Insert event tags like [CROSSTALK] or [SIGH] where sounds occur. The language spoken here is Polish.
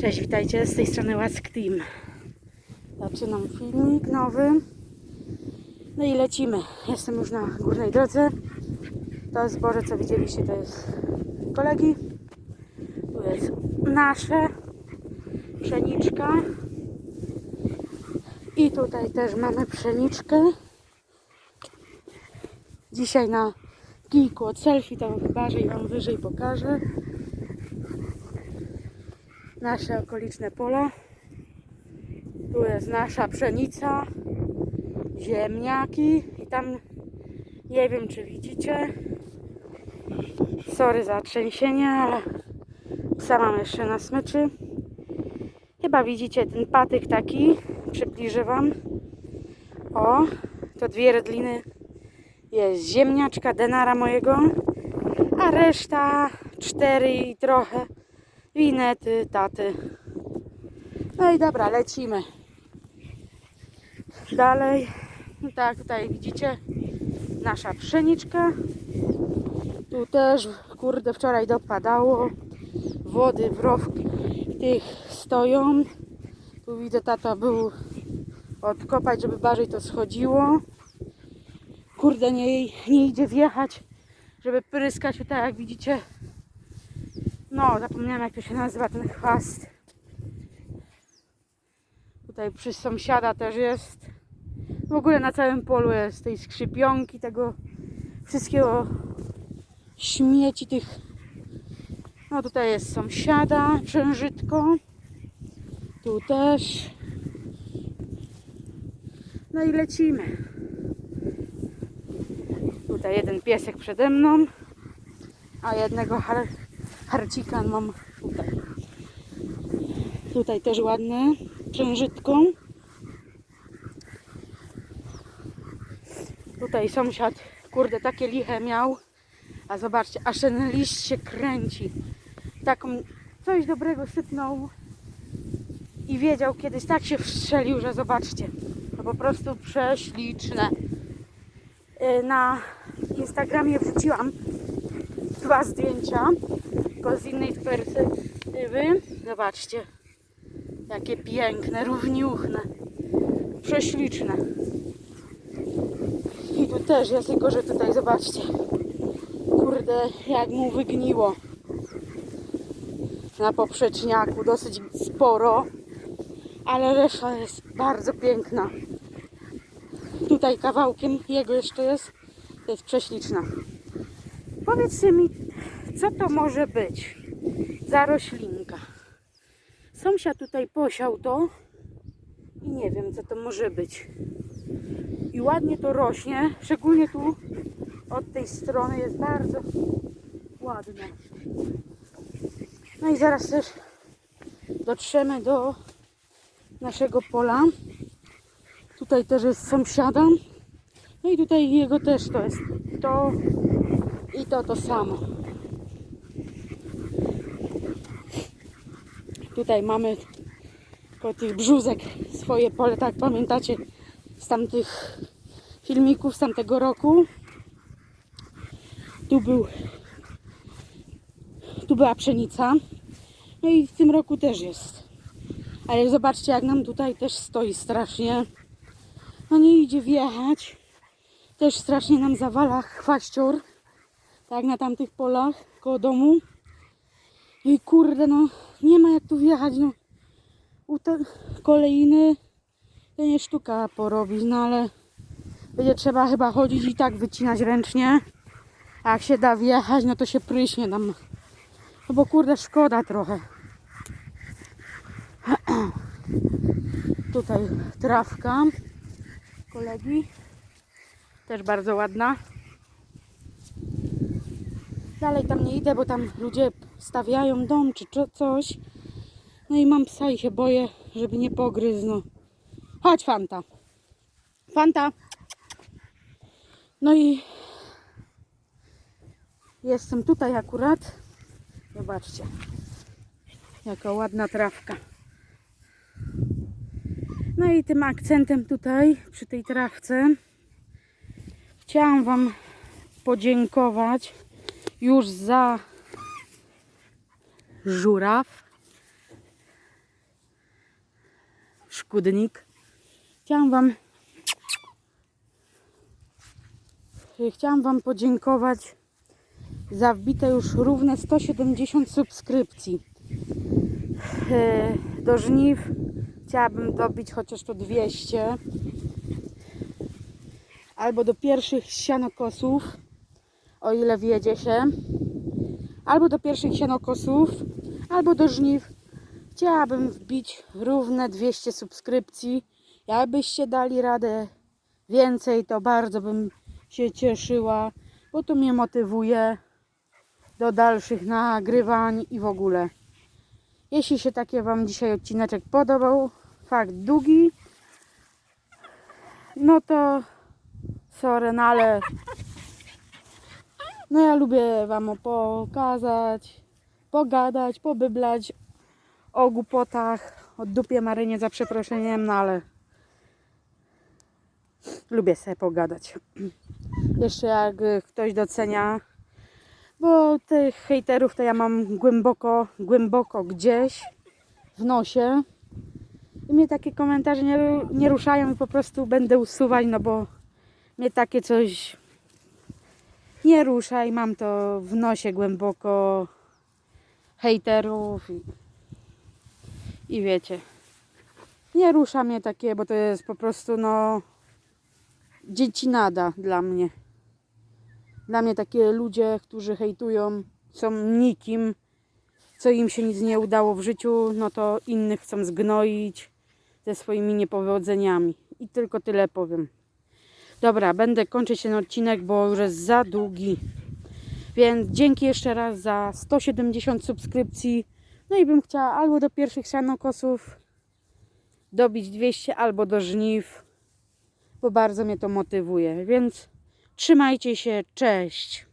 Cześć, witajcie z tej strony Łask Team. Zaczynam filmik nowy. No i lecimy. Jestem już na górnej drodze. To zboże, co widzieliście, to jest kolegi. Tu jest nasze pszeniczka. I tutaj też mamy pszeniczkę. Dzisiaj na kijku od selfie, to bardziej Wam wyżej pokażę. Nasze okoliczne pola. Tu jest nasza pszenica, ziemniaki i tam nie wiem czy widzicie. Sorry za trzęsienie, ale psa mam jeszcze na smyczy. Chyba widzicie ten patyk taki. Przybliżę Wam. O, to dwie redliny jest ziemniaczka denara mojego, a reszta cztery i trochę winety taty. No i dobra, lecimy. Dalej, tak, tutaj widzicie nasza pszeniczka. Tu też, kurde, wczoraj dopadało. Wody w rowki tych stoją. Tu widzę, tata był odkopać, żeby bardziej to schodziło. Kurde, nie, nie idzie wjechać, żeby pryskać tak jak widzicie. No, zapomniałam jak to się nazywa ten chwast. Tutaj przy sąsiada też jest. W ogóle na całym polu jest tej skrzypionki, tego wszystkiego śmieci tych. No tutaj jest sąsiada, księżytko. Tu też. No i lecimy. Tutaj jeden piesek przede mną, a jednego har harcika mam tutaj. Tutaj też ładne, księżytką. Tutaj sąsiad, kurde, takie liche miał. A zobaczcie, aż ten liść się kręci. Taką, coś dobrego sypnął i wiedział kiedyś, tak się wstrzelił, że zobaczcie. To po prostu prześliczne. Yy, Na Instagramie wrzuciłam dwa zdjęcia, tylko z innej perspektywy. Zobaczcie, jakie piękne, równiuchne, prześliczne. I tu też jest, tylko że tutaj zobaczcie, kurde, jak mu wygniło na poprzeczniaku, dosyć sporo, ale reszta jest bardzo piękna. Tutaj kawałkiem jego jeszcze jest, to jest prześliczna. Powiedzcie mi, co to może być za roślinka? Sąsiad tutaj posiał to i nie wiem, co to może być. I ładnie to rośnie, szczególnie tu od tej strony jest bardzo ładne. No i zaraz też dotrzemy do naszego pola. Tutaj też jest sąsiada. No i tutaj jego też to jest to i to to samo. Tutaj mamy po tych brzuzek swoje pole, tak pamiętacie z tamtych filmików z tamtego roku. Tu był tu była pszenica. No i w tym roku też jest. Ale zobaczcie jak nam tutaj też stoi strasznie. No nie idzie wjechać. Też strasznie nam zawala chwaścior. Tak na tamtych polach koło domu. I kurde no nie ma jak tu wjechać. No. Kolejny to nie sztuka porobić, no ale będzie trzeba chyba chodzić i tak wycinać ręcznie. A jak się da wjechać, no to się pryśnie tam. No bo kurde szkoda trochę. [CLEARS THROAT] Tutaj trawka kolegi. Też bardzo ładna. Dalej tam nie idę, bo tam ludzie stawiają dom czy co- coś. No i mam psa i się boję, żeby nie pogryzł. No. Chodź Fanta. Fanta. No i jestem tutaj akurat. Zobaczcie. Jaka ładna trawka. No i tym akcentem tutaj przy tej trawce chciałam Wam podziękować już za żuraw, szkudnik. Chciałam Wam chciałam Wam podziękować za wbite już równe 170 subskrypcji. E, Do żniw chciałabym dobić chociaż to 200 albo do pierwszych sianokosów, o ile wiedzie się, albo do pierwszych sianokosów, albo do żniw. Chciałabym wbić równe 200 subskrypcji. Jakbyście dali radę więcej, to bardzo bym się cieszyła, bo to mnie motywuje do dalszych nagrywań i w ogóle. Jeśli się takie Wam dzisiaj odcineczek podobał, fakt długi, no to sorry, no ale no ja lubię Wam pokazać, pogadać, pobyblać o głupotach, o dupie Marynie za przeproszeniem, no ale lubię sobie pogadać. Jeszcze jak ktoś docenia, bo tych hejterów to ja mam głęboko, głęboko gdzieś w nosie. I mnie takie komentarze nie, nie ruszają i po prostu będę usuwać, no bo mnie takie coś nie rusza i mam to w nosie głęboko hejterów i, i wiecie. Nie rusza mnie takie, bo to jest po prostu no dzieci nada dla mnie. Dla mnie takie ludzie, którzy hejtują, są nikim, co im się nic nie udało w życiu, no to innych chcą zgnoić ze swoimi niepowodzeniami. I tylko tyle powiem. Dobra, będę kończyć ten odcinek, bo już jest za długi. Więc dzięki jeszcze raz za 170 subskrypcji. No i bym chciała albo do pierwszych sianokosów dobić 200, albo do żniw, bo bardzo mnie to motywuje. Więc trzymajcie się, cześć.